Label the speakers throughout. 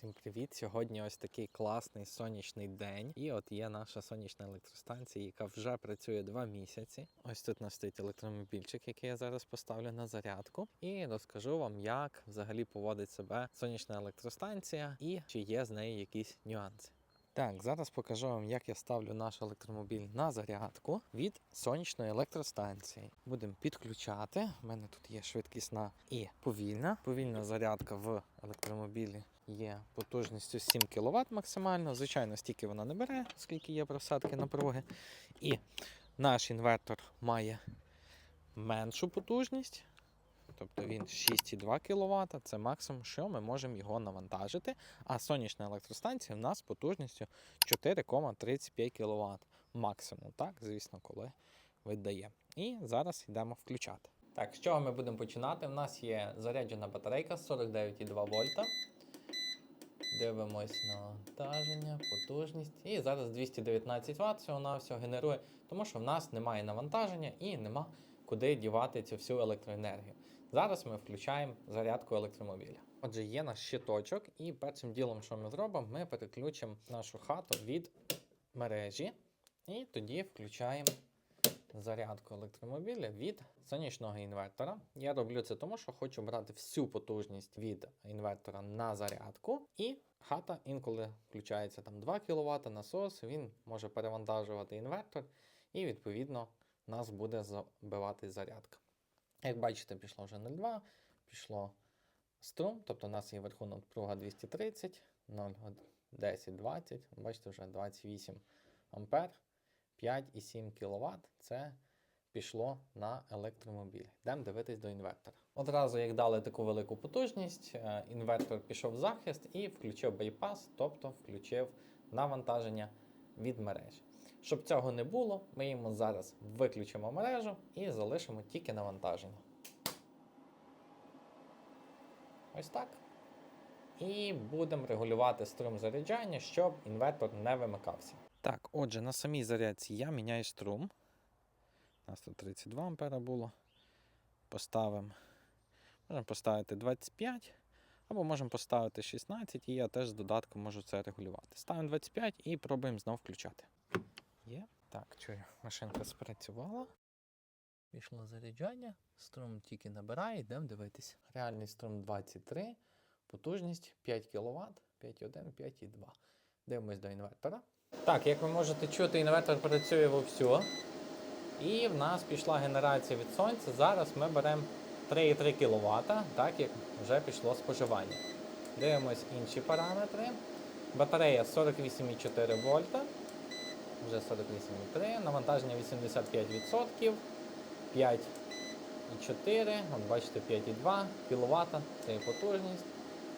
Speaker 1: Всім привіт! Сьогодні ось такий класний сонячний день. І от є наша сонячна електростанція, яка вже працює два місяці. Ось тут нас стоїть електромобільчик, який я зараз поставлю на зарядку. І розкажу вам, як взагалі поводить себе сонячна електростанція і чи є з нею якісь нюанси. Так, зараз покажу вам, як я ставлю наш електромобіль на зарядку від сонячної електростанції. Будемо підключати. У мене тут є швидкісна і повільна. Повільна зарядка в електромобілі є потужністю 7 кВт максимально. Звичайно, стільки вона не бере, оскільки є просадки напруги. І наш інвертор має меншу потужність. Тобто він 6,2 кВт, це максимум, що ми можемо його навантажити. А сонячна електростанція в нас потужністю 4,35 кВт. Максимум, так, звісно, коли видає. І зараз йдемо включати. Так, з чого ми будемо починати? У нас є заряджена батарейка 49,2 вольта. Дивимось навантаження, потужність. І зараз 219 Вт всього на всього генерує, тому що в нас немає навантаження і нема куди дівати цю всю електроенергію. Зараз ми включаємо зарядку електромобіля. Отже, є наш щиточок, і першим ділом, що ми зробимо, ми переключимо нашу хату від мережі, і тоді включаємо зарядку електромобіля від сонячного інвертора. Я роблю це тому, що хочу брати всю потужність від інвертора на зарядку, і хата інколи включається там 2 кВт насос, він може перевантажувати інвертор, і відповідно нас буде забивати зарядка. Як бачите, пішло вже 0,2, пішло струм, тобто у нас є вверху напруга 230, 0, 10, 20, бачите, вже 28 ампер, 5,7 кВт. Це пішло на електромобіль. Йдемо дивитись до інвертора. Одразу, як дали таку велику потужність, е, інвертор пішов в захист і включив байпас, тобто включив навантаження від мережі. Щоб цього не було, ми йому зараз виключимо мережу і залишимо тільки навантаження. Ось так. І будемо регулювати струм заряджання, щоб інвертор не вимикався. Так, отже, на самій зарядці я міняю струм. У нас тут 32 ампера було. Поставимо. Можемо поставити 25, або можемо поставити 16, і я теж з додатком можу це регулювати. Ставимо 25 і пробуємо знову включати. Є. Так, чую, машинка спрацювала. Пішло заряджання, струм тільки набирає, йдемо дивитися. Реальний струм 23, потужність 5 кВт, 5,1, 5,2. Дивимось до інвертора. Так, як ви можете чути, інвертор працює вовсю. І в нас пішла генерація від сонця. Зараз ми беремо 3,3 кВт, так як вже пішло споживання. Дивимось інші параметри. Батарея 48,4 вольта. Вже 48,3, навантаження 85%, 5,4, от бачите, 5,2 кВт, це є потужність.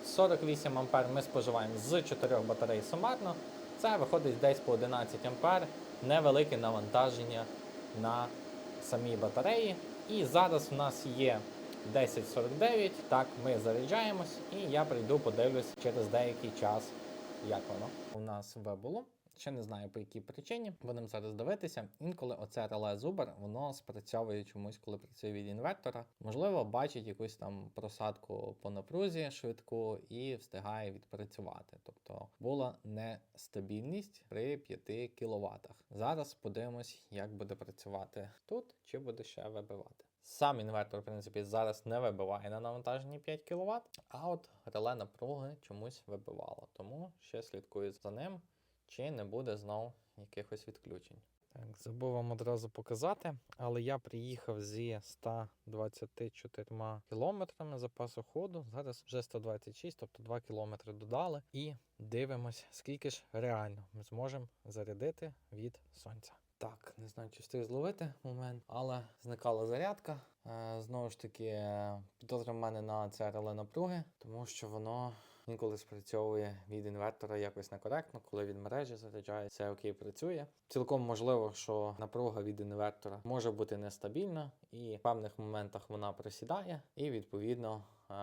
Speaker 1: 48 А ми споживаємо з 4 батарей сумарно. Це виходить десь по 11 А, невелике навантаження на самій батареї. І зараз в нас є 10.49. Так, ми заряджаємось, і я прийду, подивлюсь через деякий час, як воно у нас вибуло. Ще не знаю по якій причині. Будемо зараз дивитися. Інколи оце реле Зубер, воно спрацьовує чомусь, коли працює від інвертора. Можливо, бачить якусь там просадку по напрузі швидку і встигає відпрацювати. Тобто була нестабільність при 5 кВт. Зараз подивимось, як буде працювати тут, чи буде ще вибивати. Сам інвертор, в принципі, зараз не вибиває на навантаженні 5 кВт, а от реле напруги чомусь вибивало. Тому ще слідкую за ним чи не буде знов якихось відключень. Так, забув вам одразу показати, але я приїхав зі 124 кілометрами запасу ходу. Зараз вже 126, тобто 2 кілометри додали. І дивимось, скільки ж реально ми зможемо зарядити від сонця. Так, не знаю, чи встиг зловити момент, але зникала зарядка. Е, знову ж таки, е, підозра в мене на це реле напруги, тому що воно інколи спрацьовує від інвертора якось некоректно, коли від мережі заряджає, все окей працює. Цілком можливо, що напруга від інвертора може бути нестабільна, і в певних моментах вона просідає, і відповідно е,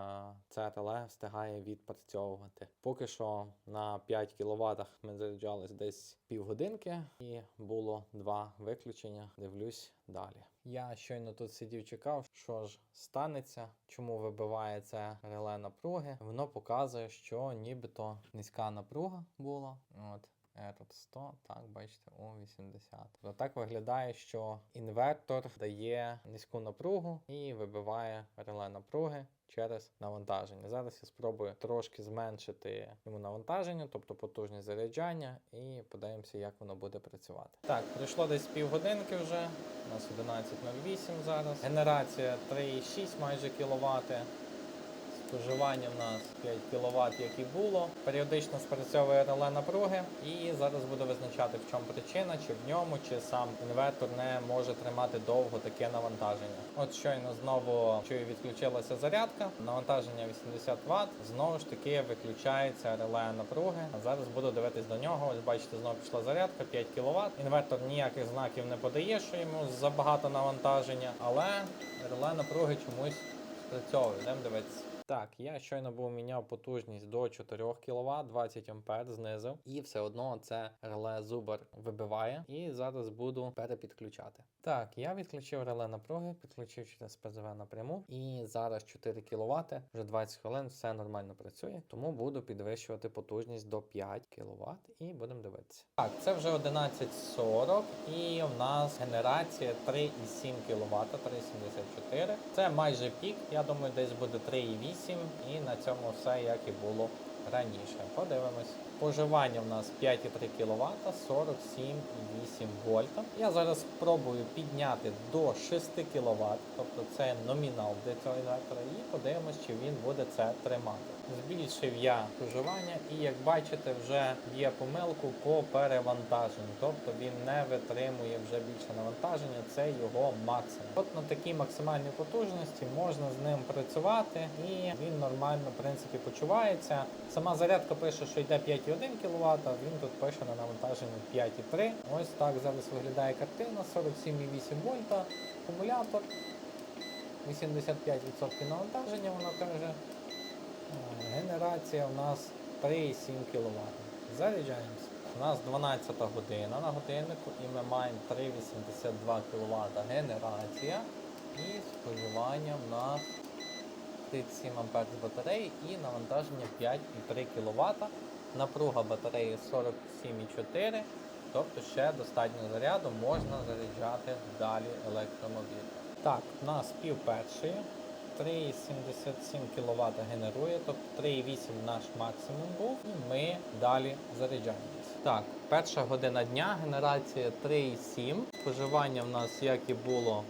Speaker 1: це реле встигає відпрацьовувати. Поки що на 5 кВт ми заряджались десь півгодинки, і було два виключення. Дивлюсь далі. Я щойно тут сидів, чекав, що ж станеться, чому вибиває це реле напруги. Воно показує, що нібито низька напруга була. От. Error 100, так, бачите, у 80. Тобто так виглядає, що інвертор дає низьку напругу і вибиває реле напруги через навантаження. Зараз я спробую трошки зменшити йому навантаження, тобто потужність заряджання, і подивимося, як воно буде працювати. Так, пройшло десь півгодинки вже. У нас 11.08 зараз. Генерація 3,6 майже кВт. Споживання в нас 5 кВт, як і було. Періодично спрацьовує реле напруги, і зараз буду визначати, в чому причина, чи в ньому, чи сам інвертор не може тримати довго таке навантаження. От щойно знову чую, відключилася зарядка. Навантаження 80 Вт. Знову ж таки виключається реле напруги. А зараз буду дивитись до нього. Ось бачите, знову пішла зарядка 5 кВт. Інвертор ніяких знаків не подає, що йому забагато навантаження, але реле напруги чомусь спрацьовує. Йдемо дивитися. Так, я щойно був міняв потужність до 4 кВт, 20 А знизив, і все одно це реле зубр вибиває. І зараз буду перепідключати. Так, я відключив реле напруги, підключив через ПЗВ напряму, і зараз 4 кВт, вже 20 хвилин, все нормально працює. Тому буду підвищувати потужність до 5 кВт і будемо дивитися. Так, це вже 11.40 і в нас генерація 3,7 кВт, 3,74. Це майже пік. Я думаю, десь буде 3,8 і на цьому все як і було раніше. Подивимось. Споживання в нас 5,3 кВт, 47,8 вольта. Я зараз спробую підняти до 6 кВт, тобто це номінал для цього інвертора, і подивимось, чи він буде це тримати. Збільшив я споживання і як бачите, вже є помилку по перевантаженню, тобто він не витримує вже більше навантаження, це його максимум. От на такій максимальній потужності можна з ним працювати і він нормально в принципі почувається. Сама зарядка пише, що йде 5,1 кВт, а він тут пише на навантаженні 5,3. Ось так зараз виглядає картина, 47,8 вольта, акумулятор, 85% навантаження, вона каже. Генерація у нас 3,7 кВт. Заряджаємося. У нас 12 година на годиннику і ми маємо 3,82 кВт генерація. І споживання в нас 37 А з батареї і навантаження 5,3 кВт. Напруга батареї 47,4 Тобто ще достатньо заряду, можна заряджати далі електромобіль. Так, у нас пів першої. 3,77 кВт генерує, тобто 3,8 наш максимум був, і ми далі заряджаємось. Так, перша година дня, генерація 3,7. Споживання в нас, як і було,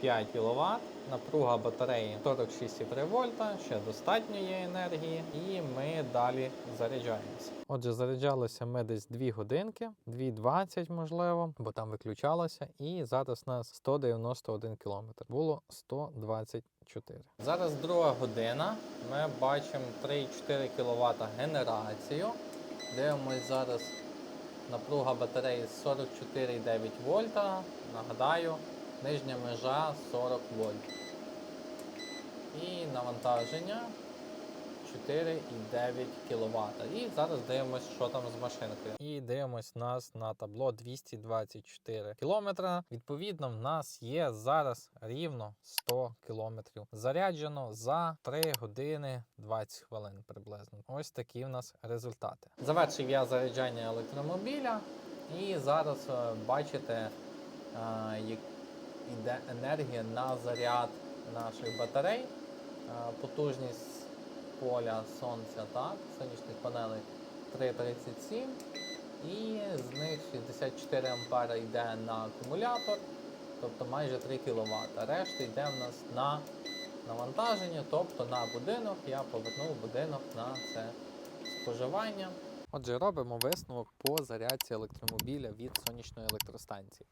Speaker 1: 5 кВт. Напруга батареї 46,3 вольта, ще достатньо є енергії, і ми далі заряджаємося. Отже, заряджалися ми десь 2 годинки, 2,20 можливо, бо там виключалося. І зараз у нас 191 км. Було 124. Зараз друга година. Ми бачимо 3,4 кВт генерацію. Дивимось зараз напруга батареї 44,9 вольта. Нагадаю, нижня межа 40 вольт. І навантаження 4,9 кВт. І зараз дивимося, що там з машинкою. І дивимось нас на табло 224 км. Відповідно, в нас є зараз рівно 100 км. Заряджено за 3 години 20 хвилин приблизно. Ось такі в нас результати. Завершив я заряджання електромобіля. І зараз е, бачите, е, іде енергія на заряд наших батарей. Е, Потужність поля сонця, так, сонячних панелей 3,37. І з них 64 ампера йде на акумулятор, тобто майже 3 кВт. Решта йде в нас на навантаження, тобто на будинок. Я повернув будинок на це споживання. Отже, робимо висновок по зарядці електромобіля від сонячної електростанції.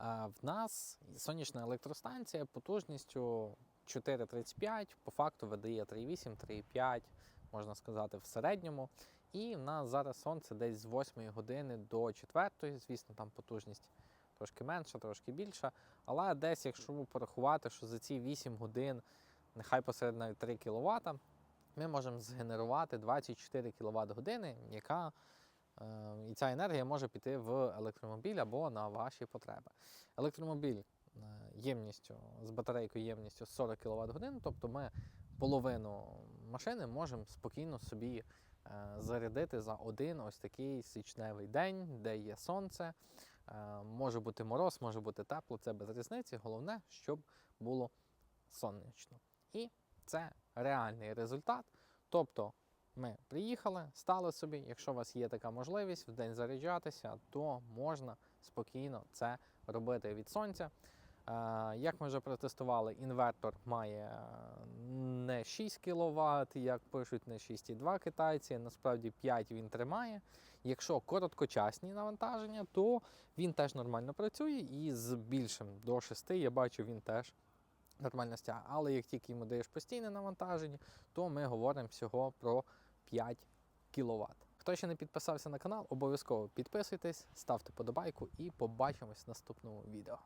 Speaker 1: В нас сонячна електростанція потужністю 4,35, по факту видає 3,8, 3,5, можна сказати, в середньому. І в нас зараз сонце десь з 8 години до 4, звісно, там потужність трошки менша, трошки більша. Але десь, якщо порахувати, що за ці 8 годин, нехай посеред навіть 3 кВт, ми можемо згенерувати 24 кВт години, яка і ця енергія може піти в електромобіль або на ваші потреби. Електромобіль е, ємністю, з батарейкою ємністю 40 кВт годин, тобто ми половину машини можемо спокійно собі е, зарядити за один ось такий січневий день, де є сонце. Е, Може бути мороз, може бути тепло, це без різниці. Головне, щоб було сонячно. І це реальний результат. Тобто ми приїхали, стали собі. Якщо у вас є така можливість в день заряджатися, то можна спокійно це робити від сонця. Е, Як ми вже протестували, інвертор має е, не 6 кВт, як пишуть, не 6,2 китайці. Насправді 5 він тримає. Якщо короткочасні навантаження, то він теж нормально працює, і з більшим до 6 я бачу, він теж нормально стягає. Але як тільки йому даєш постійне навантаження, то ми говоримо всього про 5 кВт. Хто ще не підписався на канал, обов'язково підписуйтесь, ставте подобайку і побачимось в наступному відео.